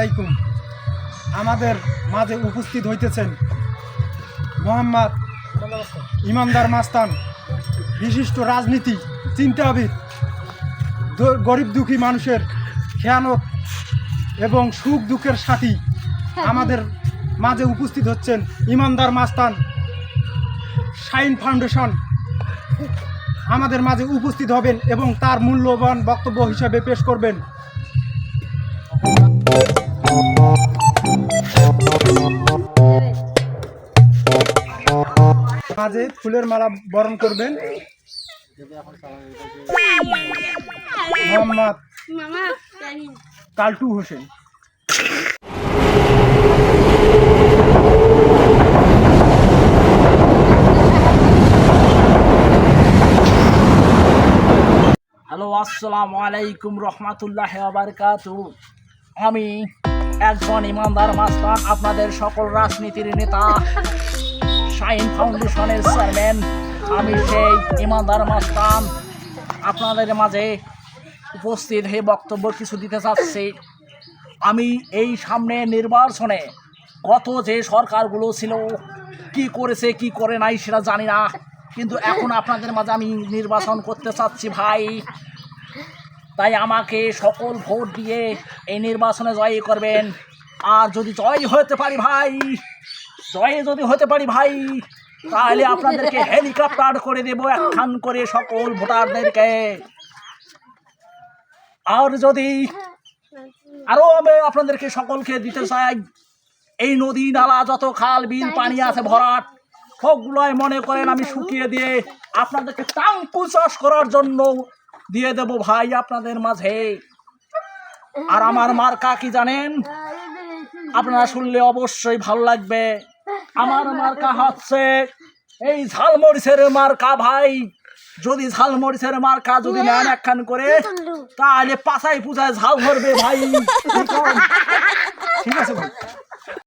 আলাইকুম। আমাদের মাঝে উপস্থিত হইতেছেন মোহাম্মদ ইমানদার মাস্তান, বিশিষ্ট রাজনীতি চিন্তাবিদ গরিব দুঃখী মানুষের খেয়ানত এবং সুখ দুঃখের সাথী আমাদের মাঝে উপস্থিত হচ্ছেন ইমানদার মাস্তান শাইন ফাউন্ডেশন। আমাদের মাঝে উপস্থিত হবেন এবং তার মূল্যবান বক্তব্য হিসাবে পেশ করবেন। মাঝে ফুলের মালা বরণ করবেন। কালটু হোসেন। হ্যালো, আসসালামু আলাইকুম রহমাতুল্লাহ আমি একজন ইমানদার মাস্টার, আপনাদের সকল রাজনীতির নেতা। শাইন ফাউন্ডেশনের চেয়ারম্যান, আমি সেই ইমানদার মাস্তান আপনাদের মাঝে উপস্থিত হয়ে বক্তব্য কিছু দিতে চাচ্ছি। আমি এই সামনে নির্বাচনে গত যে সরকারগুলো ছিল, কি করেছে, কি করে নাই সেটা জানি না। কিন্তু এখন আপনাদের মাঝে আমি নির্বাচন করতে চাচ্ছি ভাই। তাই আমাকে সকল ভোট দিয়ে এই নির্বাচনে জয় করবেন। আর যদি জয় হতে পারি ভাই জয়ে যদি হতে পারি ভাই, তাহলে আপনাদেরকে হেলিকপ্টার করে দেবো, একখান করে সকল ভোটারদেরকে। আর যদি আরও আমি আপনাদেরকে সকলকে দিতে চাই, এই নদী নালা, যত খাল, বিল, পানি আছে ভরাট, সবগুলোই মনে করেন আমি শুকিয়ে দিয়ে আপনাদেরকে টাঙ্কু চাষ করার জন্য দিয়ে দেব ভাই আপনাদের মাঝে। আর আমার মার্কা কি জানেন? আপনারা শুনলে অবশ্যই ভালো লাগবে। আমার মার্কা হচ্ছে এই ঝালমরিচের মার্কা ভাই যদি ঝালমরিচের মার্কা যদি নেন একখান করে তাহলে পাশায় পূজায় ঝাল ধরবে ভাই। ঠিক আছে ভাই।